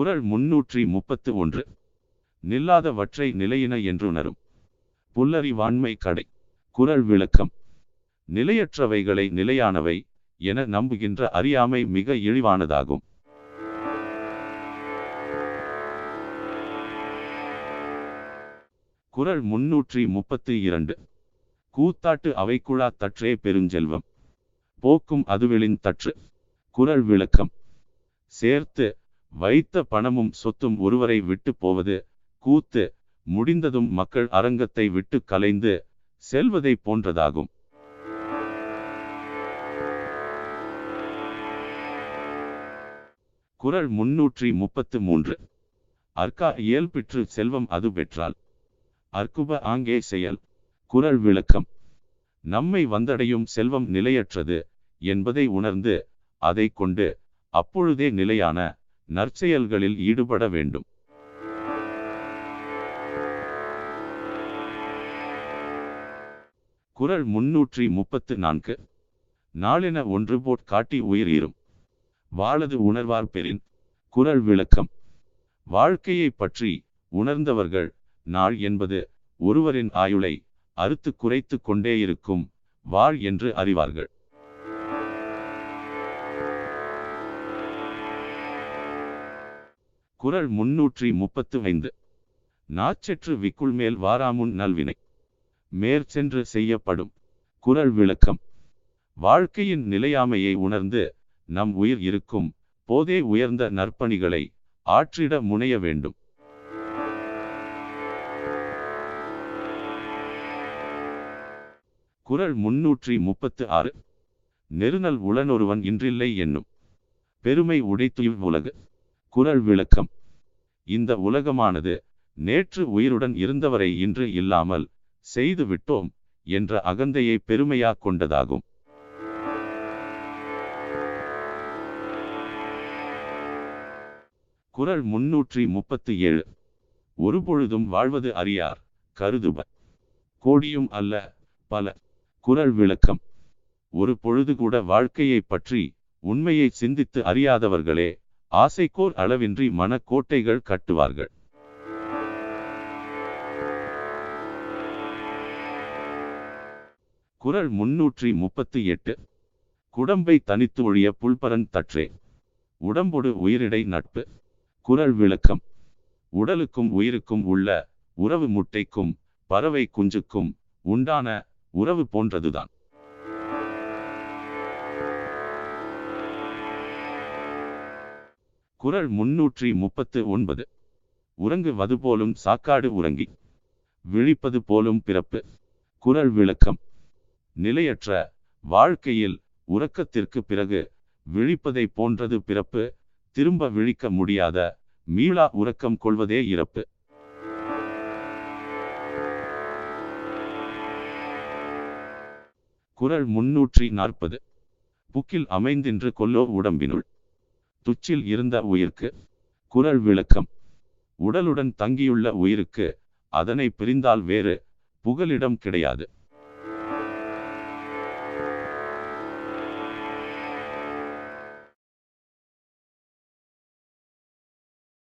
குரல் முன்னூற்றி முப்பத்து ஒன்று. நில்லாதவற்றை நிலையின என்றுணரும். புல்லறிவாண்மை கடை. குரல் விளக்கம். நிலையற்றவைகளை நிலையானவை என நம்புகின்ற அறியாமை மிக இழிவானதாகும். குரல் முன்னூற்றி முப்பத்தி இரண்டு. கூத்தாட்டு அவைக்குழா தற்றே பெருஞ்செல்வம். போக்கும் அதுவெளின் தற்று. குரல் விளக்கம். சேர்த்து வைத்த பணமும் சொத்தும் ஒருவரை விட்டு போவது கூத்து முடிந்ததும் மக்கள் அரங்கத்தை விட்டு கலைந்து செல்வதை போன்றதாகும். குரல் முன்னூற்றி முப்பத்து மூன்று. அர்க்கா இயல்பிற்று செல்வம் அது பெற்றால். அர்க்குப ஆங்கே செயல். குரல் விளக்கம். நம்மை வந்தடையும் செல்வம் நிலையற்றது என்பதை உணர்ந்து அதை கொண்டு அப்பொழுதே நிலையான நற்செயல்களில் ஈடுபட வேண்டும். குறள் முன்னூற்றி முப்பத்து நான்கு. நாளென ஒன்று போட் காட்டி உயிர் ஈரும் வாழது உணர்வார் பெறின். குரல் விளக்கம். வாழ்க்கையை பற்றி உணர்ந்தவர்கள் நாள் என்பது ஒருவரின் ஆயுளை அறுத்து குறைத்து கொண்டே இருக்கும் வாழ் என்று அறிவார்கள். குரல் முன்னூற்றி முப்பத்து ஐந்து. நாச்செற்று விக்குள் மேல் வாராமுன் நல்வினை. மேற்சென்று செய்யப்படும் குரல் விளக்கம். வாழ்க்கையின் நிலையாமையை உணர்ந்து நம் உயிர் இருக்கும் போதே உயர்ந்த நற்பணிகளை ஆற்றிட முனைய வேண்டும். குறள் முன்னூற்றி முப்பத்து ஆறு. நெருநல் உளனொருவன் இன்றில்லை என்னும். பெருமை உடைத்து உலகு. குரல் விளக்கம். இந்த உலகமானது நேற்று உயிருடன் இருந்தவரை இன்று இல்லாமல் செய்து விட்டோம் என்ற அகந்தையை பெருமையா கொண்டதாகும். குரல் முன்னூற்றி முப்பத்தி ஏழு. ஒருபொழுதும் வாழ்வது அறியார் கருதுப. கோடியும் அல்ல பல. குரல் விளக்கம். ஒரு பொழுது கூட வாழ்க்கையை பற்றி உண்மையை சிந்தித்து அறியாதவர்களே ஆசைக்கோர் அளவின்றி மனக்கோட்டைகள் கட்டுவார்கள். குரல் முன்னூற்றி முப்பத்தி எட்டு. குடம்பை தனித்து ஒழிய புல்பரன் தற்றே. உடம்பொடு உயிரிடை நட்பு. குரல் விளக்கம். உடலுக்கும் உயிருக்கும் உள்ள உறவு முட்டைக்கும் பறவை குஞ்சுக்கும் உண்டான உறவு போன்றதுதான். குரல் முன்னூற்றி முப்பத்து ஒன்பது. உறங்குவது போலும் சாக்காடு உறங்கி விழிப்பது போலும் பிறப்பு. குறள் விளக்கம். நிலையற்ற வாழ்க்கையில் உறக்கத்திற்கு பிறகு விழிப்பதை போன்றது பிறப்பு திரும்ப விழிக்க முடியாத மீளா உறக்கம் கொள்வதே இறப்பு. குறள் முன்னூற்றி நாற்பது. புக்கில் அமைந்தின்று கொல்லோ உடம்பினுள். துச்சில் இருந்த உயிர்க்கு குரல் விளக்கம். உடலுடன் தங்கியுள்ள உயிருக்கு அதனை பிரிந்தால் வேறு புகலிடம் கிடையாது.